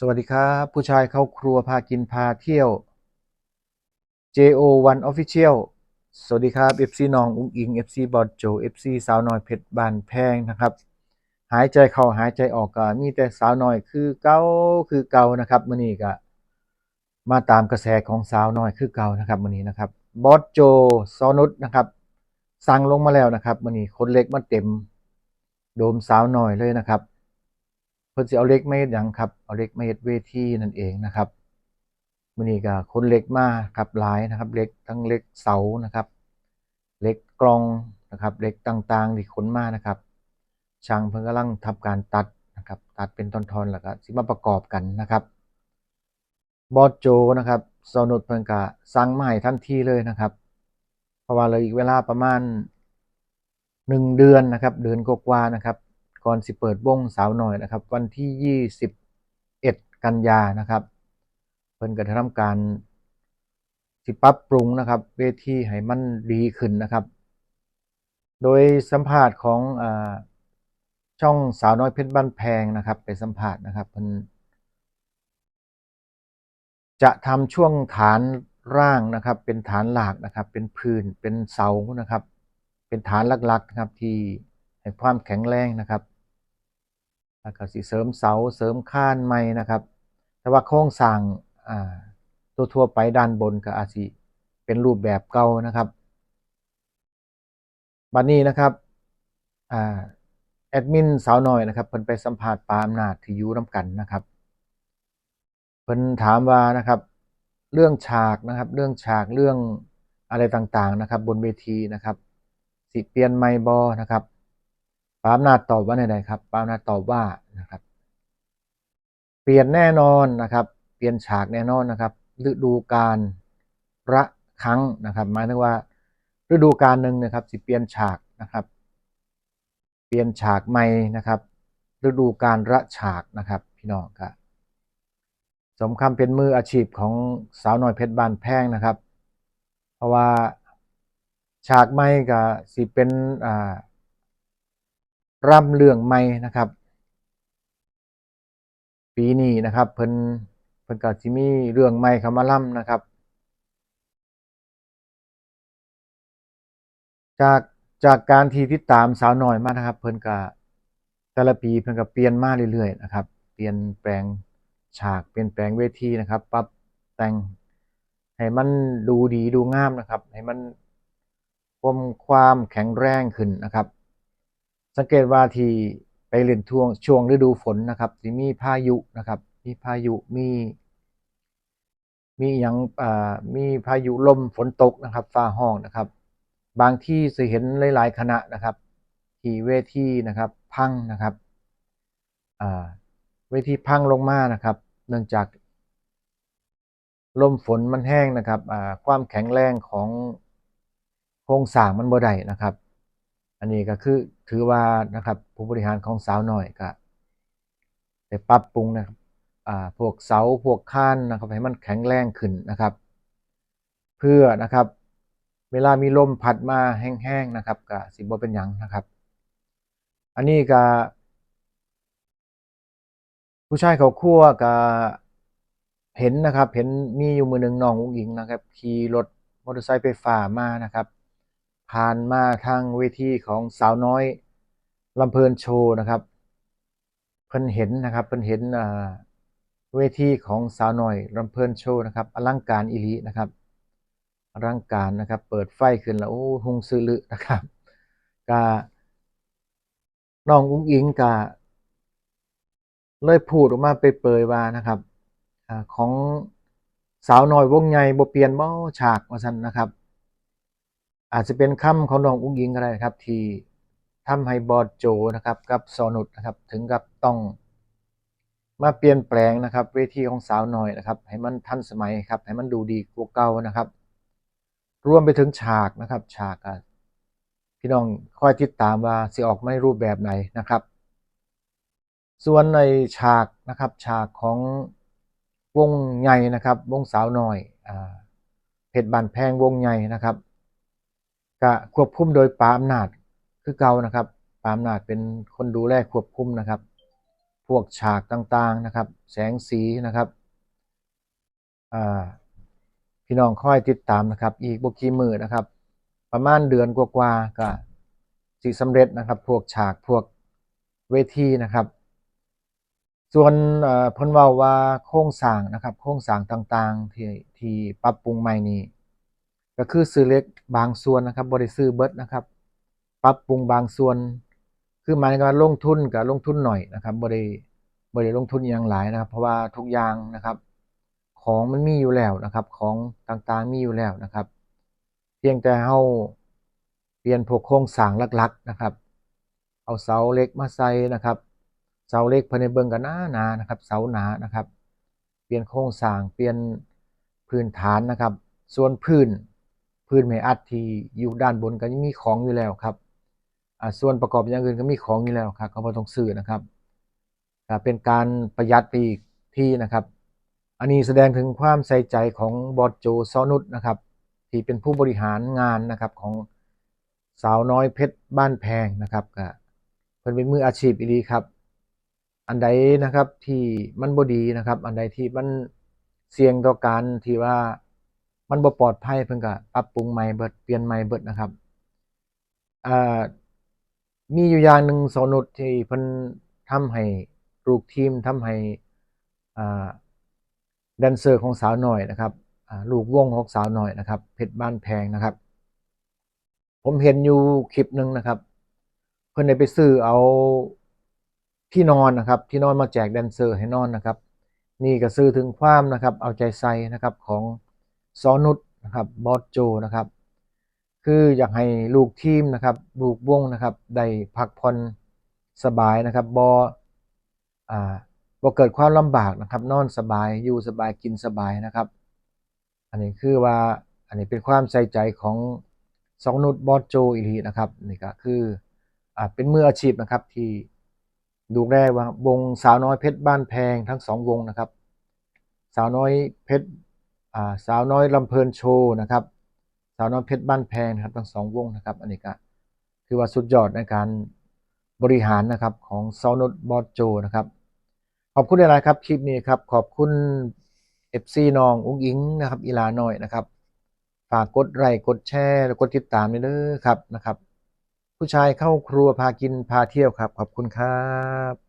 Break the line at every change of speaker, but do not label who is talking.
สวัสดีครับ ผู้ชายเข้าครัวพากินพาเที่ยว JO1 Official สวัสดีครับ FC น้องอุ้งอิง FC บอดโจ FC สาวน้อยเพชรบานแพงนะครับ หายใจเข้าหายใจออกก็มีแต่สาวน้อยคือเก่าคือเก่านะครับมื้อนี้ก็มาตามกระแสของสาวน้อยคือเก่านะครับมื้อนี้นะครับบอสโจซอนุชนะครับสั่งลงมาแล้วนะครับมื้อนี้คนเล็กมาเต็ม โดมสาวน้อยเลยนะครับ พิ่นสิเอาเล็กมาเฮ็ดหยังครับ เอาเล็กมาเฮ็ดเวทีนั่นเองนะครับมื้อนี้ก็คนเล็กมาครับหลายนะครับ เล็กทั้งเล็กเสานะครับ เล็กกลองนะครับ เล็กต่างๆที่ขนมานะครับ ช่างเพิ่นกำลังทำการตัดนะครับ ตัดเป็นทอนๆแล้วก็สิมาประกอบกันนะครับ บอสโจนะครับสนุดเพิ่นก็สั่งมาให้ทันทีเลยนะครับ เพราะว่าเหลืออีกเวลาประมาณหนึ่งเดือนนะครับ เดือนกว่าๆนะครับ ก่อนสิเปิดวงสาวหน่อยนะครับ วันที่ 21 กันยานะครับ เพิ่นก็ได้ทำการสิปรับปรุงนะครับ เวทีให้มันดีขึ้นนะครับ โดยสัมภาษณ์ของอาช่องสาวน้อยเพชรบ้านแพงนะครับ ไปสัมภาษณ์นะครับเพิ่นจะทำช่วงฐานร่างนะครับ เป็นฐานหลักนะครับ เป็นพื้นเป็นเสานะครับ เป็นฐานหลักๆนะครับที่ให้ความแข็งแรงนะครับ แล้วก็สิเสริมเสาเสริมข้านใหม่นะครับ แต่ว่าโครงสร้างอ่าตัวทั่วไปด้านบนก็อาจสิเป็นรูปแบบเก่านะครับบัดนี้นะครับอ่าแอดมินสาวน้อยนะครับเพิ่นไปสัมภาษณ์ปาอำนาจที่อยู่นํกันนะครับเพิ่นถามว่านะครับ เรื่องฉากนะครับ เรื่องฉากเรื่องอะไรต่างๆนะครับ บนเวทีนะครับ สิเปลี่ยนใหม่บ่นะครับ ปาอำนาจตอบว่าใดครับปาอำนาจตอบว่านะครับ เปลี่ยนแน่นอนนะครับ เปลี่ยนฉากแน่นอนนะครับฤดูกาลละครั้งนะครับหมายถึงว่าฤดูกาลหนึ่งนะครับสิเปลี่ยนฉากนะครับ เปลี่ยนฉากใหม่นะครับ ฤดูกาลละฉากนะครับ พี่น้องครับสมคำเป็นมืออาชีพของสาวน้อยเพชรบานแพงนะครับ เพราะว่าฉากใหม่ก็สิเป็นอ่า ร่ำเรื่องใหม่นะครับ ปีนี้นะครับเพิ่นเพิ่นก็สิมีเรื่องใหม่เข้ามาร่ำนะครับ จากจากการที่ติดตามสาวน้อยมานะครับ เพิ่นก็แต่ละปีเพิ่นก็เปลี่ยนมาเรื่อยๆนะครับ เปลี่ยนแปลงฉากเปลี่ยนแปลงเวทีนะครับปรับแต่งให้มันดูดีดูงามนะครับ ให้มันคมความแข็งแรงขึ้นนะครับ สังเกตว่าที่ไปเล่นช่วงช่วงฤดูฝนนะครับสิมีพายุนะครับ มีพายุมี มีหยังอ่ามีพายุลมฝนตกนะครับ ฟ้าห้องนะครับ บางที่สิเห็นหลายๆคณะนะครับ ที่เวทีนะครับ พังนะครับอ่าเวทีพังลงมานะครับ เนื่องจากลมฝนมันแห้งนะครับอ่าความแข็งแรงของโครงสร้างมันบ่ได้นะครับ อันนี้ก็คือถือว่านะครับผู้บริหารของสาวหน้อยก็ได้ปรับปรุงนะครับพวกเสาพวกค้านนะครับให้มันแข็งแรงขึ้นนะครับ เพื่อนะครับเวลามีลมพัดมาแห้งๆนะครับก็สิบ่เป็นหยังนะครับ อันนี้ก็ผู้ชายเขาคั่วก็เห็นนะครับ เห็นมีอยู่มือหนึ่งน้องอุ้งอิงนะครับขี่รถมอเตอร์ไซค์ไฟฟ้ามานะครับ ผ่านมาทางเวทีของสาวน้อยลำเพลินโชว์นะครับ เพิ่นเห็นนะครับเพิ่นเห็นเวทีของสาวน้อยลำเพลินโชว์นะครับอลังการอีหลีนะครับอลังการนะครับ เปิดไฟขึ้นแล้วโอ้ฮุงซึลึนะครับก็น้องอุ้งอิงก็เลยพูดออกมาเปยว่านะครับอของสาวน้อยวงใหญ่บ่เปลี่ยนบ่ฉากว่าซั่นนะครับ อาจจะเป็นคำของน้องอุ้งอิงก็ได้ครับ ที่ทำให้บอสโจนะครับกับสอนุชนะครับ ถึงกับต้องมาเปลี่ยนแปลงนะครับ เวทีของสาวน้อยนะครับ ให้มันทันสมัยครับ ให้มันดูดีกว่าเก่านะครับ รวมไปถึงฉากนะครับ ฉากพี่น้องคอยติดตามว่าสิออกมาในรูปแบบไหนนะครับ ส่วนในฉากนะครับ ฉากของวงใหญ่นะครับ วงสาวน้อยอเพชรบานแพงวงใหญ่นะครับ ก็ควบคุมโดยปาอำนาจคือเก่านะครับปาอำนาจเป็นคนดูแลควบคุมนะครับ พวกฉากต่างๆนะครับ แสงสีนะครับพี่น้องค่อยติดตามนะครับ อีกบกีมือนะครับ ประมาณเดือนกว่าๆก็สิสำเร็จนะครับ พวกฉากพวกเวทีนะครับ ส่วนเพิ่นว้าว่าโครงสร้างนะครับ โครงสร้างต่างๆที่ที่ปรับปรุงใหม่นี้ ก็คือซื้อเหล็กบางส่วนนะครับบ่ได้ซื้อเบิดนะครับ ปรับปรุงบางส่วน คือหมายถึงว่าลงทุนก็ลงทุนหน่อยนะครับบ่ได้บ่ได้ลงทุนอิหยังหลายนะครับ เพราะว่าทุกอย่างนะครับ ของมันมีอยู่แล้วนะครับ ของต่างๆมีอยู่แล้วนะครับ เพียงแต่เฮาเปลี่ยนพวกโครงสร้างหลักๆนะครับ เอาเสาเหล็กมาใส่นะครับเสาเหล็กภายในเบิ่งก็หนาๆนะครับ เสาหนานะครับ เปลี่ยนโครงสร้างเปลี่ยนพื้นฐานนะครับ ส่วนพื้น พื้นไม้อัดที่อยู่ด้านบนก็ยังมีของอยู่แล้วครับส่วนประกอบอย่างอื่นก็มีของอยู่แล้วครับก็บ่ต้องซื้อนะครับเป็นการประหยัดไปอีกที่นะครับ อันนี้แสดงถึงความใส่ใจของบอสโจซอนุชนะครับที่เป็นผู้บริหารงานนะครับของสาวน้อยเพชรบ้านแพงนะครับก็เพิ่นเป็นมืออาชีพอีหลีครับ อันใดนะครับที่มันบดีนะครับ อันใดที่มันเสี่ยงต่อการที่ว่า มันบ่ปลอดภัยเพิ่นก็ปรับปรุงใหม่เบิดเปลี่ยนใหม่เบิดนะครับอ่ามีอยู่อย่างหนึ่งสนุชที่เพิ่นทำให้ลูกทีมทำให้อ่าแดนเซอร์ของสาวหน้อยนะครับลูกวงของสาวหน้อยนะครับเพชรบ้านแพงนะครับ ผมเห็นอยู่คลิปหนึ่งนะครับ เพิ่นได้ไปซื้อเอาที่นอนนะครับ ที่นอนมาแจกแดนเซอร์ให้นอนนะครับ นี่ก็สื่อถึงความนะครับ เอาใจใส่นะครับของ ซอนุชนะครับบอสโจนะครับ คืออยากให้ลูกทีมนะครับลูกวงนะครับได้พักผ่อนสบายนะครับบอ่าบ่เกิดความลำบากนะครับ นอนสบายอยู่สบายกินสบายนะครับ อันนี้คือว่าอันนี้เป็นความใส่ใจของสองนุชบอสโจอีลีนะครับนี่ก็คืออ่าเป็นมืออาชีพนะครับที่ดูแลว่าวงสาวน้อยเพชรบ้านแพงทั้งสองวงนะครับ สาวน้อยเพชร สาวน้อยลำเพลินโชว์นะครับ สาวน้อยเพชรบ้านแพงนะครับทั้งสองวงนะครับ อันนี้ก็คือว่าสุดยอดในการบริหารนะครับของซอนุชบอสโจนะครับ ขอบคุณหลายครับคลิปนี้ครับขอบคุณ FC น้องอุ้งอิงนะครับอีลาน้อยนะครับ ฝากกดไลค์กดแชร์กดติดตามด้วยเด้อครับนะครับ ผู้ชายเข้าครัวพากินพาเที่ยวครับ ขอบคุณครับ